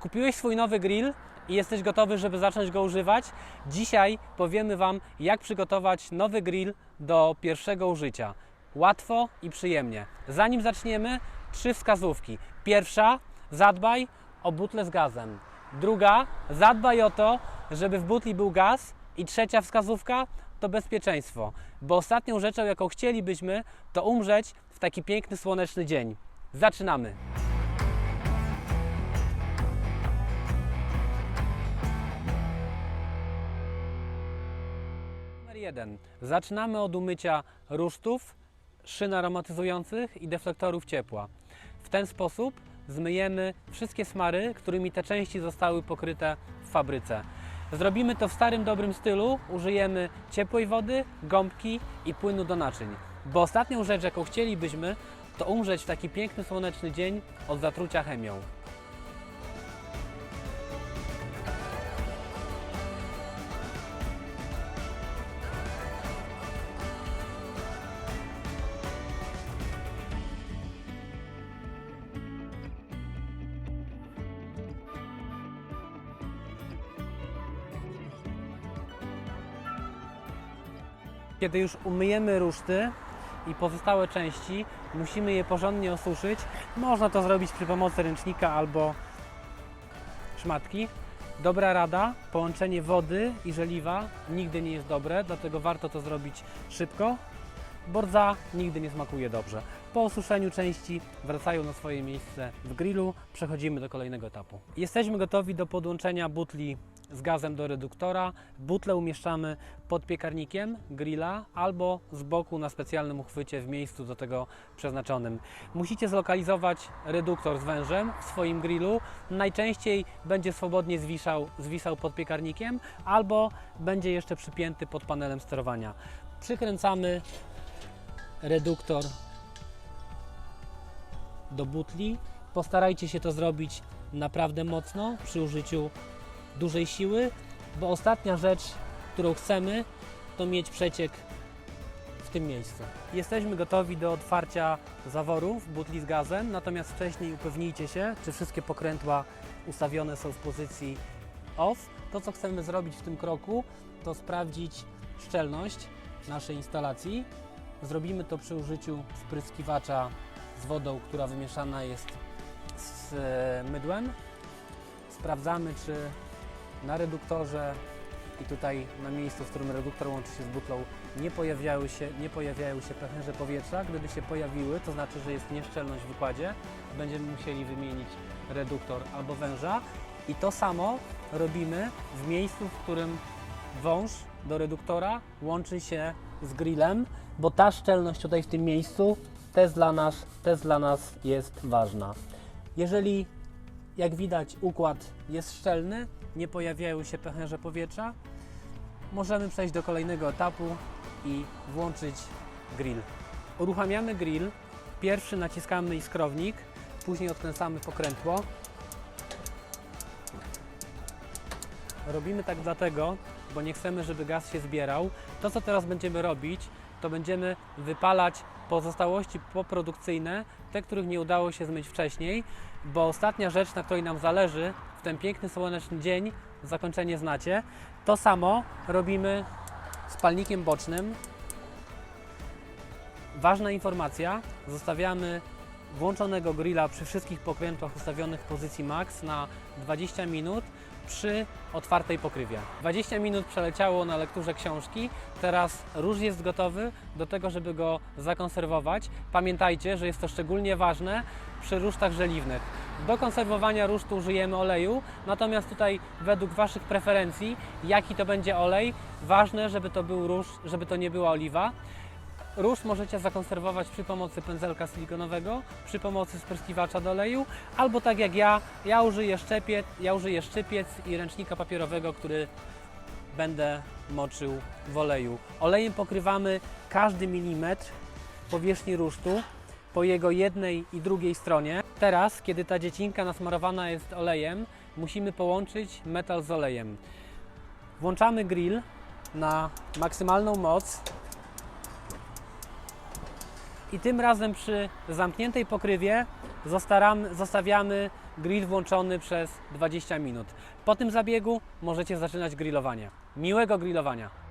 Kupiłeś swój nowy grill i jesteś gotowy, żeby zacząć go używać? Dzisiaj powiemy Wam, jak przygotować nowy grill do pierwszego użycia. Łatwo i przyjemnie. Zanim zaczniemy, trzy wskazówki. Pierwsza, zadbaj o butlę z gazem. Druga, zadbaj o to, żeby w butli był gaz. I trzecia wskazówka to bezpieczeństwo. Bo ostatnią rzeczą, jaką chcielibyśmy, to umrzeć w taki piękny słoneczny dzień. Zaczynamy! Numer jeden. Zaczynamy od umycia rusztów, szyn aromatyzujących i deflektorów ciepła. W ten sposób zmyjemy wszystkie smary, którymi te części zostały pokryte w fabryce. Zrobimy to w starym dobrym stylu. Użyjemy ciepłej wody, gąbki i płynu do naczyń. Bo ostatnią rzecz, jaką chcielibyśmy, to umrzeć w taki piękny słoneczny dzień od zatrucia chemią. Kiedy już umyjemy ruszty i pozostałe części, musimy je porządnie osuszyć. Można to zrobić przy pomocy ręcznika albo szmatki. Dobra rada, połączenie wody i żeliwa nigdy nie jest dobre, dlatego warto to zrobić szybko. Bordza nigdy nie smakuje dobrze. Po osuszeniu części wracają na swoje miejsce w grillu. Przechodzimy do kolejnego etapu. Jesteśmy gotowi do podłączenia butli z gazem do reduktora. Butlę umieszczamy pod piekarnikiem grilla albo z boku na specjalnym uchwycie w miejscu do tego przeznaczonym. Musicie zlokalizować reduktor z wężem w swoim grillu. Najczęściej będzie swobodnie zwisał, zwisał pod piekarnikiem albo będzie jeszcze przypięty pod panelem sterowania. Przykręcamy reduktor do butli. Postarajcie się to zrobić naprawdę mocno przy użyciu dużej siły, bo ostatnia rzecz, którą chcemy, to mieć przeciek w tym miejscu. Jesteśmy gotowi do otwarcia zaworów butli z gazem, natomiast wcześniej upewnijcie się, czy wszystkie pokrętła ustawione są w pozycji off. To, co chcemy zrobić w tym kroku, to sprawdzić szczelność naszej instalacji. Zrobimy to przy użyciu spryskiwacza z wodą, która wymieszana jest z e, mydłem. Sprawdzamy, czy na reduktorze i tutaj na miejscu, w którym reduktor łączy się z butlą, nie pojawiały się, nie pojawiają się pęcherze powietrza. Gdyby się pojawiły, to znaczy, że jest nieszczelność w wykładzie. Będziemy musieli wymienić reduktor albo węża. I to samo robimy w miejscu, w którym wąż do reduktora łączy się z grillem, bo ta szczelność tutaj w tym miejscu też dla nas, też dla nas jest ważna. Jeżeli, jak widać, układ jest szczelny, nie pojawiają się pęcherze powietrza, możemy przejść do kolejnego etapu i włączyć grill. Uruchamiamy grill. Pierwszy naciskamy iskrownik, później odkręcamy pokrętło. Robimy tak dlatego, bo nie chcemy, żeby gaz się zbierał. To, co teraz będziemy robić, to będziemy wypalać pozostałości poprodukcyjne, te, których nie udało się zmyć wcześniej, bo ostatnia rzecz, na której nam zależy w ten piękny słoneczny dzień, zakończenie znacie, to samo robimy z palnikiem bocznym. Ważna informacja, zostawiamy włączonego grilla przy wszystkich pokrętłach ustawionych w pozycji max na 20 minut przy otwartej pokrywie. 20 minut przeleciało na lekturze książki, teraz róż jest gotowy do tego, żeby go zakonserwować. Pamiętajcie, że jest to szczególnie ważne przy rusztach żeliwnych. Do konserwowania rusztu użyjemy oleju, natomiast tutaj według Waszych preferencji, jaki to będzie olej, ważne, żeby to był róż, żeby to nie była oliwa. Róż możecie zakonserwować przy pomocy pędzelka silikonowego, przy pomocy spryskiwacza do oleju, albo tak jak ja, ja użyję, szczepiec, ja użyję szczypiec i ręcznika papierowego, który będę moczył w oleju. Olejem pokrywamy każdy milimetr powierzchni rusztu po jego jednej i drugiej stronie. Teraz, kiedy ta dziecinka nasmarowana jest olejem, musimy połączyć metal z olejem. Włączamy grill na maksymalną moc i tym razem przy zamkniętej pokrywie zostaram- zostawiamy grill włączony przez 20 minut. Po tym zabiegu możecie zaczynać grillowanie. Miłego grillowania!